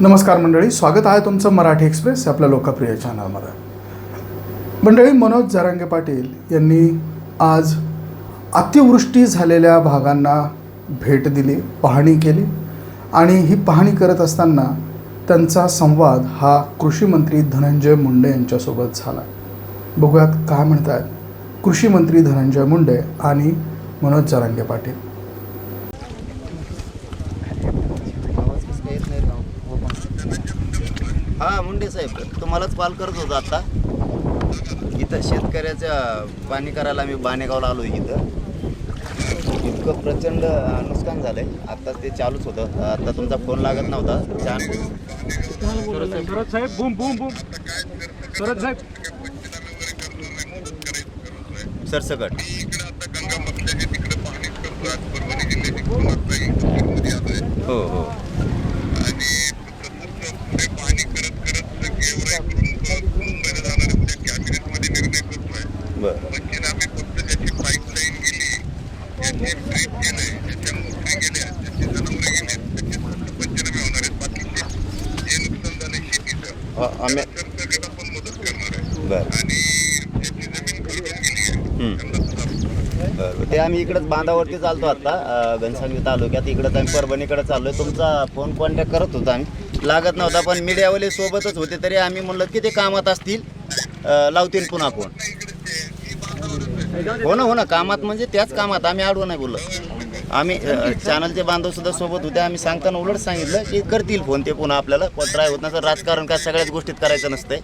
नमस्कार मंडळी स्वागत आहे तुमचं मराठी एक्सप्रेस आपल्या लोकप्रिय चॅनलमध्ये. मंडळी मनोज जरांगे पाटील यांनी आज अतिवृष्टी झालेल्या भागांना भेट दिली पाहणी केली आणि ही पाहणी करत असताना त्यांचा संवाद हा कृषी मंत्री धनंजय मुंडे यांच्यासोबत झाला. बघूयात काय म्हणतात कृषी मंत्री धनंजय मुंडे आणि मनोज जरांगे पाटील हा मुंडे साहेब तुम्हालाच कॉल करत होतो आता. इथं शेतकऱ्याच्या पाणी करायला आम्ही बाणेगावला आलो इथं. इतकं प्रचंड नुकसान झालंय. आता ते चालूच होतं. आता तुमचा फोन लागत नव्हता. छान. सरत साहेब बूम बूम बूम. सरत साहेब. सरसकट हो हो. हा, आम्ही बरं. हम्म. बरं ते आम्ही इकडंच बांधावरती चालतो आता अं, घनसावंगी तालुक्यात. इकडंच आम्ही परभणीकडे चाललोय. तुमचा फोन कॉन्टॅक्ट करत होतो आम्ही. लागत नव्हता पण मीडियावाले सोबतच होते तरी आम्ही म्हणलं की ते कामात असतील? लावतील पुन्हा फोन. हो ना हो ना कामात म्हणजे त्याच कामात. आम्ही आडवं नाही बोललो आम्ही चॅनलचे बांधव सुद्धा सोबत होते. आम्ही सांगताना उलट सांगितलं की करतील फोन ते पुन्हा आपल्याला. पण ट्राय होत नसं राजकारण काय सगळ्याच गोष्टीत करायचं नसतंय.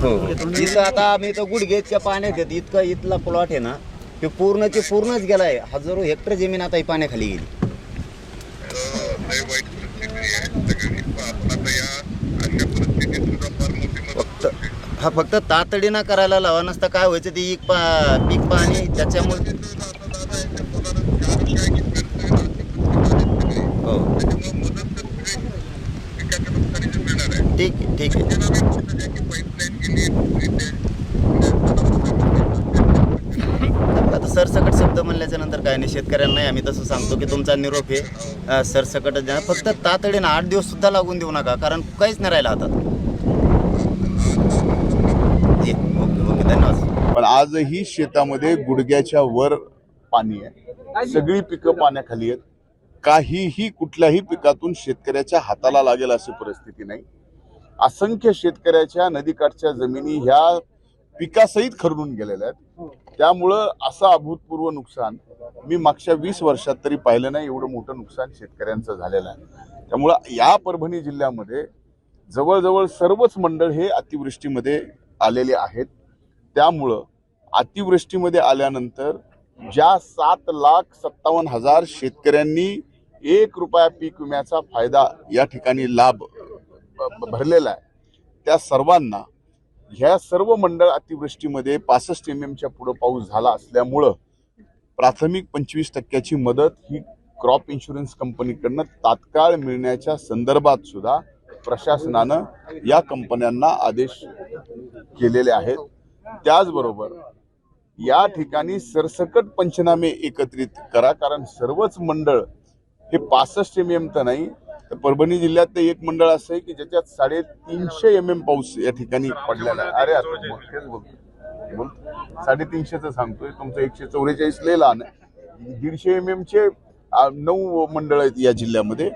हो. इथं आता आम्ही इथं गुडघेच्या पाण्यात येत इतकं इथला प्लॉट आहे ना ते पूर्णचे पूर्णच गेलाय. हजारो हेक्टर जमीन आता ही पाण्याखाली गेली. हा फक्त तातडीनं करायला लावा नसता काय व्हायचं ते एक पा पीक पाणी त्याच्यामुळे हो. ठीक आहे ठीक आहे. आता सरसकट शब्द म्हणल्याच्या नंतर काय नाही शेतकऱ्यांना नाही आम्ही तसं सांगतो की तुमचा निरोप हे सरसकट फक्त तातडीनं आठ दिवस सुद्धा लागून देऊ नका कारण काहीच नाही राहिला हातात जी, ओके ओके धन्यवाद पण आजही शेतामध्ये गुडघ्याच्या वर पाणी आहे. सगळी पिकं पाण्याखाली आहेत. काहीही कुठल्याही पिकातून शेतकऱ्याच्या हाताला लागेल अशी परिस्थिती नाही. असंख्य शेतकऱ्याच्या नदीकाठच्या जमिनी ह्या पिकासहित खरडून गेलेल्या आहेत. त्यामुळं असं अभूतपूर्व नुकसान मी मागच्या वीस वर्षात तरी पाहिलं नाही एवढं मोठं नुकसान शेतकऱ्यांचं झालेलं आहे. त्यामुळं या परभणी जिल्ह्यामध्ये जवळजवळ सर्वच मंडळ हे अतिवृष्टीमध्ये आलेले आहेत. त्यामुळं अतिवृष्टीमध्ये आल्यानंतर ज्या सात लाख सत्तावन्न हजार शेतकऱ्यांनी एक रुपया पीक विम्याचा फायदा या ठिकाणी लाभ भरलेला आहे. त्या सर्वांना ह्या सर्व मंडळ अतिवृष्टीमध्ये पासष्ट एम एमच्या पुढं पाऊस झाला असल्यामुळं प्राथमिक पंचवीस टक्क्याची मदत ही क्रॉप इन्शुरन्स कंपनीकडनं तात्काळ मिळण्याच्या संदर्भात सुद्धा प्रशासनानं या कंपन्यांना आदेश केलेले आहेत. त्याचबरोबर या ठिकाणी सरसकट पंचनामे एकत्रित करा कारण सर्वच मंडळ हे पासष्ट एम एम तर नाही तर परभणी जिल्ह्यात एक मंडळ असं आहे की ज्याच्यात साडेतीनशे एम एम पाऊस या ठिकाणी पडलेला आहे. अरे आता साडेतीनशेचं सांगतोय तुमचं एकशे चौवेचाळीस लय लहान आहे. दीडशे एम एमचे नऊ मंडळ आहेत या जिल्ह्यामध्ये.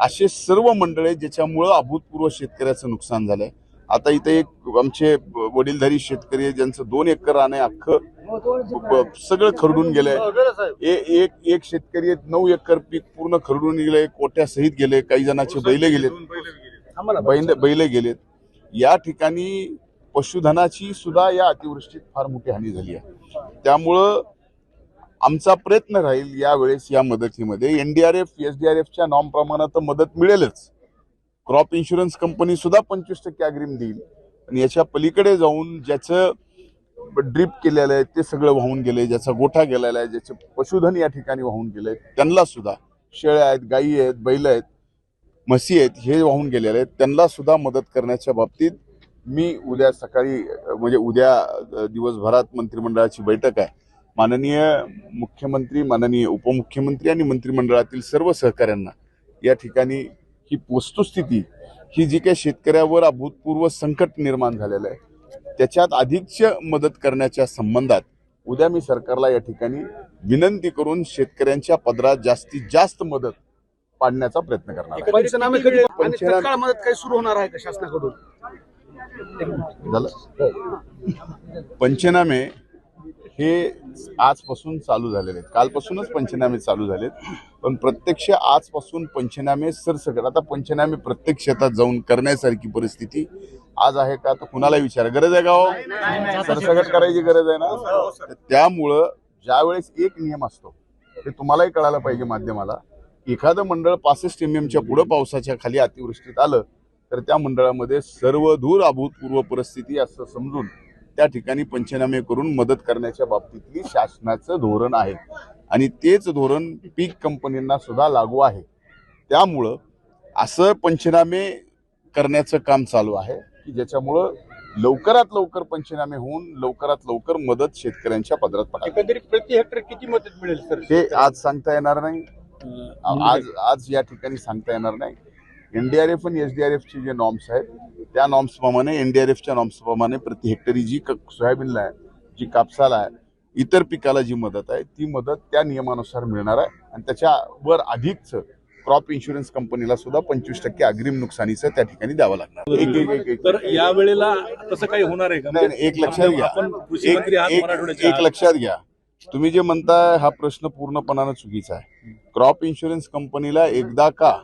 असे सर्व मंडळ आहेत ज्याच्यामुळं अभूतपूर्व शेतकऱ्याचं नुकसान झालंय. आता इथे एक आमचे वडीलधारी शेतकरी आहे ज्यांचं दोन एकर रान आहे अख्खं सगळं खरडून गेलंय. एक एक शेतकरी आहेत, नऊ एकर पीक पूर्ण खरडून गेले कोट्या सहित गेले काही जणांचे बैल गेलेत. बैल बैल गेलेत. या ठिकाणी पशुधनाची सुद्धा या अतिवृष्टीत फार मोठी हानी झाली आहे. त्यामुळं आमचा प्रयत्न राहील यावेळेस या मदतीमध्ये. एनडीआरएफ एसडीआरएफच्या नॉर्म प्रमाणात तर मदत मिळेलच. क्रॉप इन्शुरन्स कंपनी सुद्धा पंचवीस टक्के अग्रिम देईल. आणि याच्या पलीकडे जाऊन ज्याचं ड्रीप केलेलं आहे ते सगळं वाहून गेलंय ज्याचा गोठा गेलेला आहे ज्याचे पशुधन या ठिकाणी वाहून गेलंय त्यांना सुद्धा शेळ्या आहेत गायी आहेत बैल आहेत म्हशी आहेत हे वाहून गेलेले आहेत त्यांना सुद्धा मदत करण्याच्या बाबतीत मी उद्या सकाळी म्हणजे उद्या दिवसभरात मंत्रिमंडळाची बैठक आहे. माननीय मुख्यमंत्री माननीय उपमुख्यमंत्री आणि मंत्रिमंडळातील सर्व सहकाऱ्यांना या ठिकाणी ही वस्तुस्थिती ही जी काही शेतकऱ्यावर अभूतपूर्व संकट निर्माण झालेलं आहे त्याच्यात अधिकच मदत करण्याच्या संबंधात उद्या मी सरकारला या ठिकाणी विनंती करून शेतकऱ्यांच्या पदरात जास्तीत जास्त मदत पाडण्याचा प्रयत्न करणार मदत काही सुरू होणार आहे का शासनाकडून? झालं? पंचनामे हे आजपासून चालू झालेले आहेत. कालपासूनच पंचनामे चालू झालेत. पण प्रत्यक्ष आजपासून पंचनामे सरसकट आता पंचनामे प्रत्येक शेतात जाऊन करण्यासारखी परिस्थिती आज आहे का? तर कुणाला विचार. गरज आहे का हो? सरसकट करायची गरज आहे ना? तर त्यामुळं ज्यावेळेस एक नियम असतो ते तुम्हालाही कळायला पाहिजे माध्यमाला एखादं मंडळ पासष्ट एम एमच्या पुढं पावसाच्या खाली अतिवृष्टीत आलं तर त्या मंडळामध्ये सर्वधूर अभूतपूर्व परिस्थिती असं समजून त्या ठिकाणी पंचनामे करून मदत करण्याच्या बाबतीतली शासनाचं धोरण आहे. आणि तेच धोरण पीक कंपनींना सुद्धा लागू आहे. त्यामुळं असं पंचनामे करण्याचं काम चालू आहे की ज्याच्यामुळं लवकरात लवकर पंचनामे होऊन लवकरात लवकर मदत शेतकऱ्यांच्या पदरात पडावी. एकंदरीत प्रति हेक्टर किती मदत मिळेल सर? हे आज सांगता येणार नाही. आज आज या ठिकाणी सांगता येणार नाही. एनडीआरएफ आणि एसडीआरएफचे जे नॉर्म्स आहेत त्या नॉर्म्स प्रमाणे एनडीआरएफच्या नॉर्म्स प्रमाणे प्रति हेक्टरी जी क- सोयाबीनला आहे जी कापसाला आहे इतर पिकाला जी मदत आहे ती मदत त्या नियमानुसार मिळणार आहे. आणि त्याच्यावर अधिकच क्रॉप इन्शुरन्स कंपनीला सुद्धा पंचवीस टक्के अग्रिम नुकसानीचं त्या ठिकाणी द्यावं लागणार. एक एक एक एक तर या वेळेला तसं काही होणार आहे का? नाही नाही, एक लक्षात घ्या. एक. लक्षात घ्या. तुम्ही जे म्हणताय हा प्रश्न पूर्णपणानं चुकीचा आहे. क्रॉप इन्शुरन्स कंपनीला एकदा का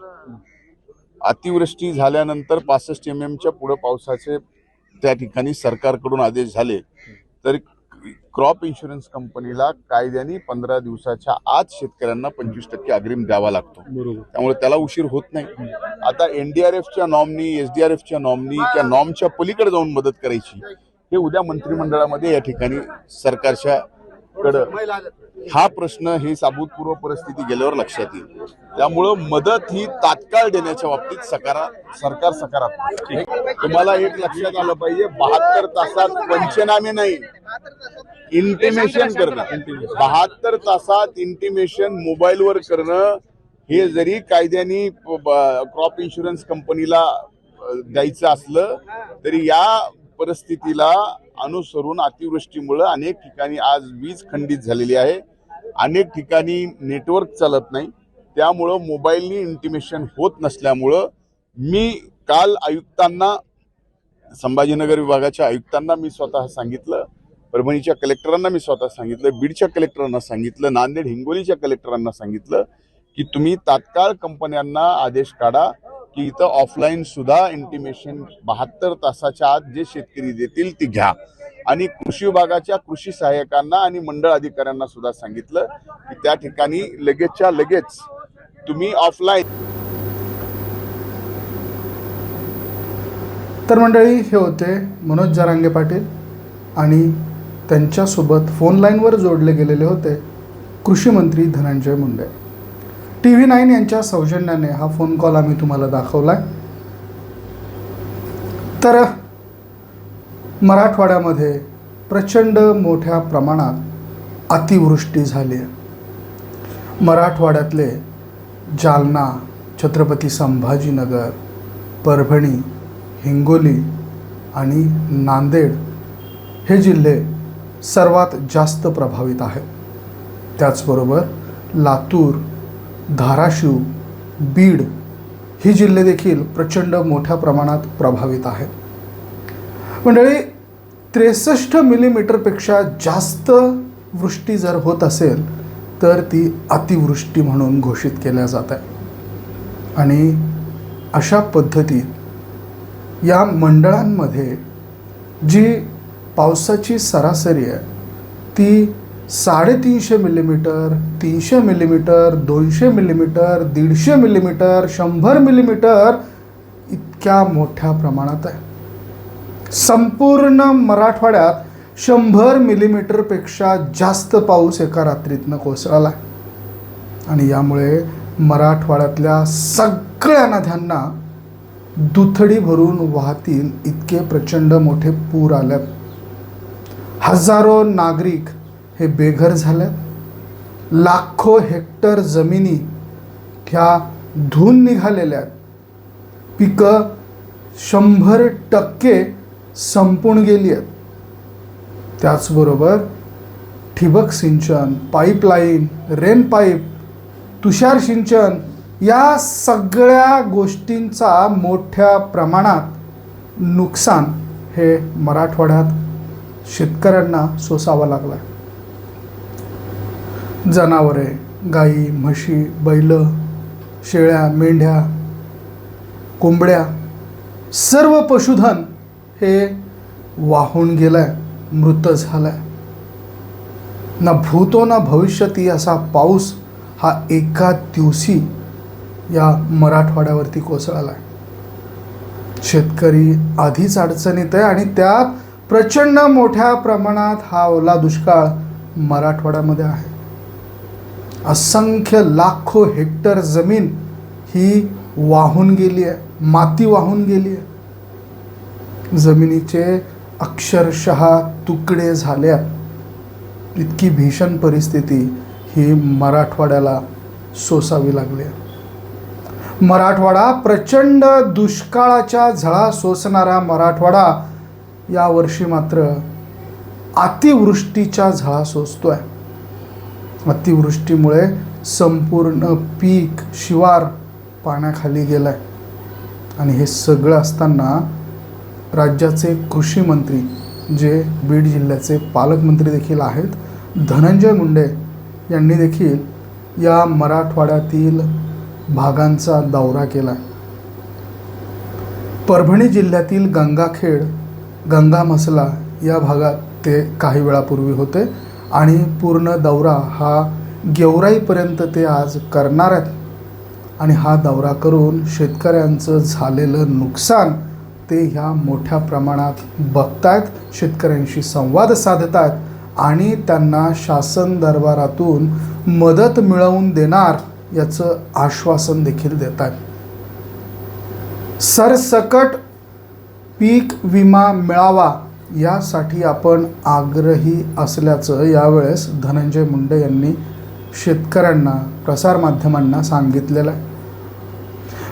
अतिवृष्टी झाल्यानंतर पासष्ट एम एमच्या पुढे पावसाचे त्या ठिकाणी सरकारकडून आदेश झाले. तर क्रॉप इन्शुरन्स कंपनीला कायद्याने पंधरा दिवसाच्या आत शेतकऱ्यांना पंचवीस टक्के अग्रिम द्यावा लागतो. त्यामुळे त्याला उशीर होत नाही. आता एनडीआरएफच्या नॉमनी एसडीआरएफच्या नॉमनी त्या नॉर्मच्या पलीकडे जाऊन मदत करायची. हे उद्या मंत्रिमंडळामध्ये या ठिकाणी सरकारच्या कडं. हा प्रश्न ही साभूतपूर्व परिस्थिती गेल्यावर लक्षात येईल. त्यामुळं मदत ही तात्काळ देण्याच्या बाबतीत सकारा सरकार सकारात्मक. तुम्हाला एक लक्षात आलं पाहिजे बहात्तर तासात पंचनामे नाही. इंटिमेशन करणं. बहात्तर तासात इंटिमेशन मोबाईलवर करणं हे जरी कायद्याने क्रॉप इन्शुरन्स कंपनीला द्यायचं असलं तरी या परिस्थितीला अनुसरून अतिवृष्टीमुळं अनेक ठिकाणी आज वीज खंडित झालेली आहे. अनेक ठिकाणी नेटवर्क चालत नाही. त्यामुळं मोबाईलनी इंटिमेशन होत नसल्यामुळं मी काल आयुक्तांना संभाजीनगर विभागाच्या आयुक्तांना मी स्वतः सांगितलं परभणीच्या कलेक्टरांना मी स्वतः सांगितलं बीडच्या कलेक्टरांना सांगितलं नांदेड हिंगोलीच्या कलेक्टरांना सांगितलं की तुम्ही तात्काळ कंपन्यांना आदेश काढा. की इथं ऑफलाईन सुद्धा इंटिमेशन बहात्तर तासाच्या आत जे शेतकरी देतील ती घ्या. आणि कृषी विभागाच्या कृषी सहाय्यकांना आणि मंडळ अधिकाऱ्यांना सुद्धा सांगितलं की त्या ठिकाणी लगेचच्या लगेच तुम्ही ऑफलाईन तर मंडळी हे होते मनोज जरांगे पाटील आणि त्यांच्यासोबत फोन लाईनवर जोडले गेलेले होते कृषी मंत्री Dhananjay Munde. T V nine यांच्या सौजन्याने हा फोन कॉल आम्ही तुम्हाला दाखवला आहे तर मराठवाड्यामध्ये प्रचंड मोठ्या प्रमाणात अतिवृष्टी झाली आहे. मराठवाड्यातले जालना छत्रपती संभाजीनगर परभणी हिंगोली आणि नांदेड हे जिल्हे सर्वात जास्त प्रभावित आहेत. त्याचबरोबर लातूर धाराशिव बीड ही जिल्हे देखील प्रचंड मोठ्या प्रमाणात प्रभावित आहेत. मंडळी त्रेसष्ट मिलीमीटरपेक्षा जास्त वृष्टी जर होत असेल तर ती अतिवृष्टी म्हणून घोषित केल्या जात आहे आणि अशा पद्धतीत या मंडळांमध्ये जी पावसाची सरासरी आहे ती साडेतीनशे मिलीमीटर तीनशे मिलीमीटर दोनशे मिलीमीटर दीडशे मिलीमीटर शंभर मिलीमीटर इतक्या मोठ्या प्रमाणात आहे. संपूर्ण मराठवाड्यात शंभर मिलीमीटरपेक्षा जास्त पाऊस एका रात्रीतनं कोसळला आणि यामुळे मराठवाड्यातल्या सगळ्या नद्यांना दुथडी भरून वाहतील इतके प्रचंड मोठे पूर आल्यात हजारो नागरिक हे बेघर झाल्यात लाखो हेक्टर जमिनी ह्या धुवून निघालेल्या पिकं शंभर टक्के संपून गेली आहेत. त्याचबरोबर ठिबक सिंचन पाईपलाईन रेन पाईप तुषार सिंचन या सगळ्या गोष्टींचा मोठ्या प्रमाणात नुकसान हे मराठवाड्यात शेतकऱ्यांना सोसावं लागलं जनावरे गाई म्हशी बैल शेळ्या मेंढ्या कोंबड्या सर्व पशुधन हे वाहून गेलंय मृत झालंय. ना भूतो ना भविष्यती असा पाऊस हा एका दिवशी या मराठवाड्यावरती कोसळलाय. शेतकरी आधीच अडचणीत आहे आणि त्यात प्रचंड मोठ्या प्रमाणात हा ओला दुष्काळ मराठवाड्यामध्ये आहे. असंख्य लाखो हेक्टर जमीन ही वाहून गेली आहे माती वाहून गेली आहे. जमिनीचे अक्षरशः तुकडे झाल्यात इतकी भीषण परिस्थिती ही मराठवाड्याला सोसावी लागली आहे. मराठवाडा प्रचंड दुष्काळाच्या झळा सोसणारा मराठवाडा यावर्षी मात्र अतिवृष्टीच्या झळा सोसतो आहे अतिवृष्टीमुळे संपूर्ण पीक शिवार पाण्याखाली गेलाय. आणि हे सगळं असताना राज्याचे कृषी मंत्री जे बीड जिल्ह्याचे पालकमंत्री देखील आहेत धनंजय मुंडे यांनी देखील या मराठवाड्यातील भागांचा दौरा केला परभणी जिल्ह्यातील गंगाखेड गंगा मसला या भागात ते काही वेळापूर्वी होते. आणि पूर्ण दौरा हा गेवराईपर्यंत ते आज करणार आहेत. आणि हा दौरा करून शेतकऱ्यांचं झालेलं नुकसान ते ह्या मोठ्या प्रमाणात बघतायत शेतकऱ्यांशी संवाद साधत आहेत आणि त्यांना शासन दरबारातून मदत मिळवून देणार याचं आश्वासन देखील देत आहेत सरसकट पीक विमा मिळावा यासाठी आपण आग्रही असल्याचं यावेळेस धनंजय मुंडे यांनी शेतकऱ्यांना प्रसारमाध्यमांना सांगितलेलं आहे.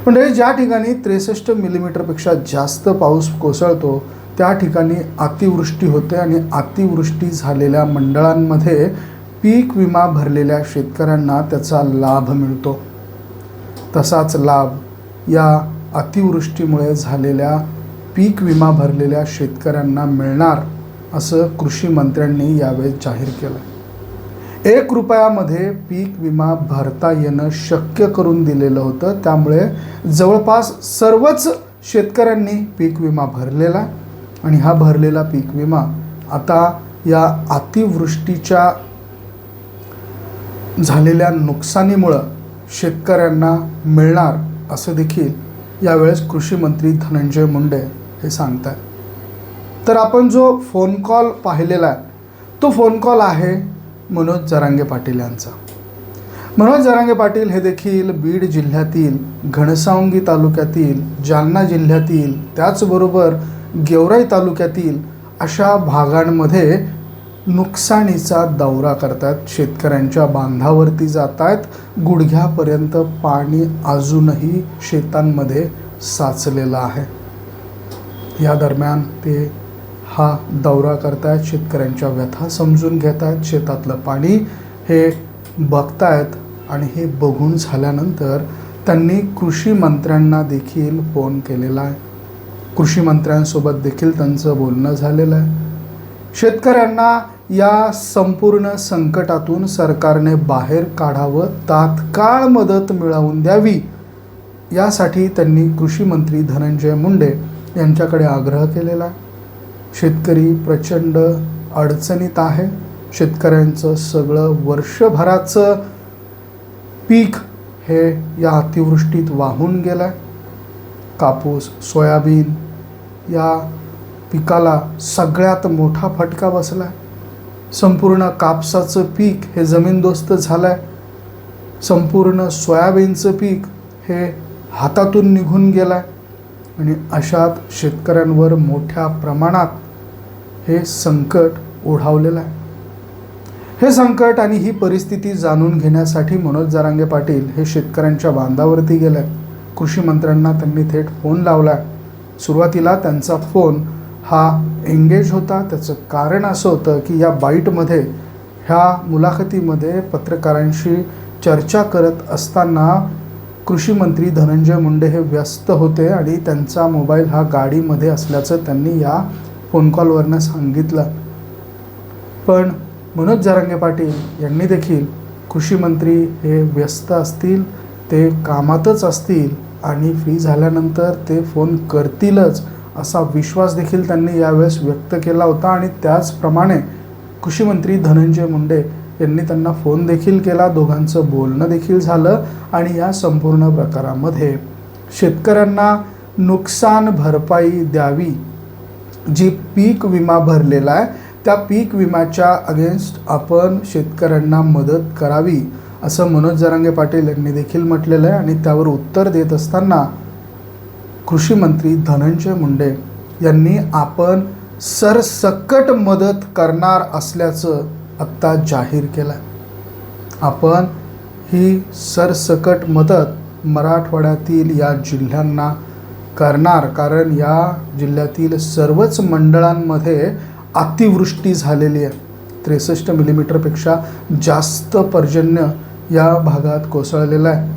म्हणजे ज्या ठिकाणी त्रेसष्ट मिलीमीटरपेक्षा जास्त पाऊस कोसळतो त्या ठिकाणी अतिवृष्टी होते आणि अतिवृष्टी झालेल्या मंडळांमध्ये पीक विमा भरलेल्या शेतकऱ्यांना त्याचा लाभ मिळतो. तसाच लाभ या अतिवृष्टीमुळे झालेल्या पीक विमा भरलेल्या शेतकऱ्यांना मिळणार असं कृषी मंत्र्यांनी यावेळी जाहीर केलं. एक रुपयामध्ये पीक विमा भरता येणं शक्य करून दिलेलं होतं. त्यामुळे जवळपास सर्वच शेतकऱ्यांनी पीक विमा भरलेला आणि हा भरलेला पीक विमा आता या अतिवृष्टीच्या झालेल्या नुकसानीमुळं शेतकऱ्यांना मिळणार असं देखील यावेळेस कृषी मंत्री धनंजय मुंडे हे सांगतात तर आपण जो फोन कॉल पाहिलेला आहे तो फोन कॉल आहे मनोज जरांगे पाटील यांचा. मनोज जरांगे पाटील हे देखील बीड जिल्ह्यातील घनसावंगी तालुक्यातील जालना जिल्ह्यातील त्याचबरोबर गेवराई तालुक्यातील अशा भागांमध्ये नुकसानीचा दौरा करतात. शेतकऱ्यांच्या बांधावरती जात आहेत गुडघ्यापर्यंत पाणी अजूनही शेतांमध्ये साचलेलं आहे. या दरम्यान ते हा दौरा करतायत. शेतकऱ्यांच्या व्यथा समजून घेत आहेत शेतातलं पाणी हे बघतायत आणि हे बघून झाल्यानंतर त्यांनी कृषी मंत्र्यांना देखील फोन केलेला आहे. कृषी मंत्र्यांसोबत देखील त्यांचं बोलणं झालेलं आहे. शेतकऱ्यांना या संपूर्ण संकटातून सरकारने बाहेर काढावं तात्काळ मदत मिळवून द्यावी यासाठी त्यांनी कृषी मंत्री धनंजय मुंडे यांच्याकडे आग्रह केलेला आहे. शेतकरी प्रचंड अडचणीत आहे. शेतकऱ्यांचं सगळं वर्षभराचं पीक हे या अतिवृष्टीत वाहून गेलं आहे कापूस सोयाबीन या पिकाला सगळ्यात मोठा फटका बसला आहे संपूर्ण कापसाचं पीक हे जमीनदोस्त झालं आहे संपूर्ण सोयाबीनचं पीक हे हातातून निघून गेलं आहे आणि अशात शेतकऱ्यांवर मोठ्या प्रमाणात हे संकट ओढावलेलं आहे. हे संकट आणि ही परिस्थिती जाणून घेण्यासाठी मनोज जारांगे पाटील हे शेतकऱ्यांच्या बांधावरती गेले कृषी मंत्र्यांना त्यांनी थेट फोन लावला सुरुवातीला त्यांचा फोन हा एंगेज होता. त्याचं कारण असं होतं की या बाईटमध्ये ह्या मुलाखतीमध्ये पत्रकारांशी चर्चा करत असताना कृषी मंत्री धनंजय मुंडे हे व्यस्त होते आणि त्यांचा मोबाईल हा गाडीमध्ये असल्याचं त्यांनी या फोन कॉलवरनं सांगितलं. पण मनोज जरांगे पाटील यांनी देखील कृषी मंत्री हे व्यस्त असतील ते कामातच असतील आणि फ्री झाल्यानंतर ते फोन करतीलच असा विश्वास देखील त्यांनी यावेळेस व्यक्त केला होता आणि त्याचप्रमाणे कृषी मंत्री धनंजय मुंडे यांनी त्यांना फोन देखील केला. दोघांचं बोलणं देखील झालं आणि या संपूर्ण प्रकारामध्ये शेतकऱ्यांना नुकसान भरपाई द्यावी जी पीक विमा भरलेला आहे त्या पीक विम्याच्या अगेन्स्ट आपण शेतकऱ्यांना मदत करावी असं मनोज जरांगे पाटील यांनी देखील म्हटलेलं आहे. आणि त्यावर उत्तर देत असताना कृषी मंत्री धनंजय मुंडे यांनी आपण सरसकट मदत करणार असल्याचं आत्ता जाहीर केला आपण ही सरसकट मदत मराठवाड्यातील या जिल्ह्यांना करणार कारण या जिल्ह्यातील सर्वच मंडळांमध्ये अतिवृष्टी झालेली आहे. त्रेसष्ट मिलीमीटरपेक्षा जास्त पर्जन्य या भागात कोसळलेलं आहे.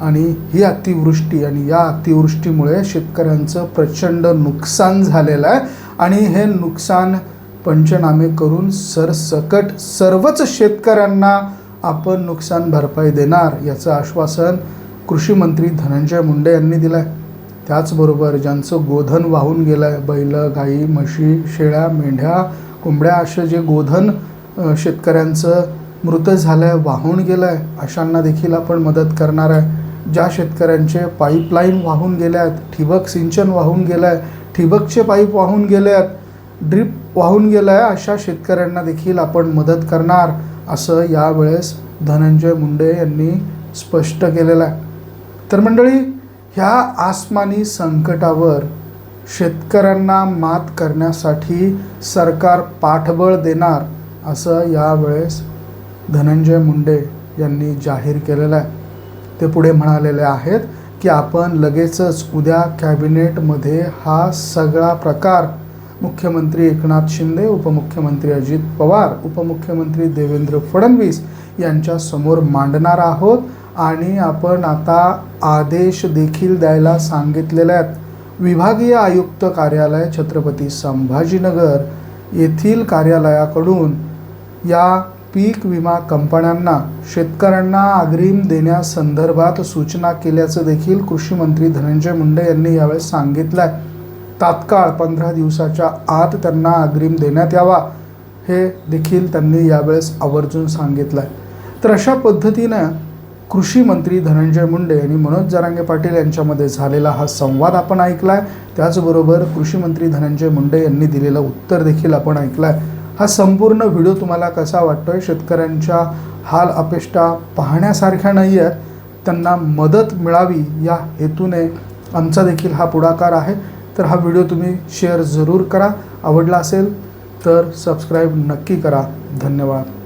आणि ही अतिवृष्टी आणि या अतिवृष्टीमुळे शेतकऱ्यांचं प्रचंड नुकसान झालेलं आहे. आणि हे नुकसान पंचनामे करून सरसकट सर्वच शेतकऱ्यांना आपण नुकसान भरपाई देणार याचं आश्वासन कृषी मंत्री धनंजय मुंडे यांनी दिलं आहे त्याचबरोबर ज्यांचं गोधन वाहून गेलं आहे बैल गाई म्हशी शेळ्या मेंढ्या कोंबड्या असे जे गोधन शेतकऱ्यांचं मृत झालं आहे वाहून गेलं आहे अशांना देखील आपण मदत करणार आहे. ज्या शेतकऱ्यांचे पाईपलाईन वाहून गेल्या आहेत ठिबक सिंचन वाहून गेलं आहे ठिबकचे पाईप वाहून गेले आहेत ड्रीप वाहून गेलं आहे अशा शेतकऱ्यांना देखील आपण मदत करणार असं यावेळेस धनंजय मुंडे यांनी स्पष्ट केलेलं आहे. तर मंडळी ह्या आसमानी संकटावर शेतकऱ्यांना मात करण्यासाठी सरकार पाठबळ देणार असं यावेळेस धनंजय मुंडे यांनी जाहीर केलेलं आहे. ते पुढे म्हणालेले आहेत की आपण लगेचच उद्या कॅबिनेटमध्ये हा सगळा प्रकार मुख्यमंत्री एकनाथ शिंदे उपमुख्यमंत्री अजित पवार उपमुख्यमंत्री देवेंद्र फडणवीस यांच्या समोर मांडणार आहोत. आणि आपण आता आदेश देखील द्यायला सांगितलेले आहेत. विभागीय आयुक्त कार्यालय छत्रपती संभाजीनगर येथील कार्यालयाकडून या पीक विमा कंपन्यांना शेतकऱ्यांना अग्रिम देण्यासंदर्भात सूचना केल्याचं देखील कृषी मंत्री धनंजय मुंडे यांनी यावेळेस सांगितलं आहे तात्काळ पंधरा दिवसाच्या आत त्यांना अग्रिम देण्यात यावा हे देखील त्यांनी यावेळेस आवर्जून सांगितलं आहे तर अशा पद्धतीनं कृषी मंत्री धनंजय मुंडे आणि मनोज जरांगे पाटील यांच्यामध्ये झालेला हा संवाद आपण ऐकला आहे त्याचबरोबर कृषी मंत्री धनंजय मुंडे यांनी दिलेलं उत्तर देखील आपण ऐकलं आहे हा संपूर्ण व्हिडिओ तुम्हाला कसा वाटतो आहे शेतकऱ्यांच्या हाल अपेष्टा पाहण्यासारख्या नाही आहेत त्यांना मदत मिळावी या हेतूने आमचा देखील हा पुढाकार आहे. तर हा व्हिडिओ तुम्ही शेअर जरूर करा. आवडला असेल तर सबस्क्राईब नक्की करा. धन्यवाद.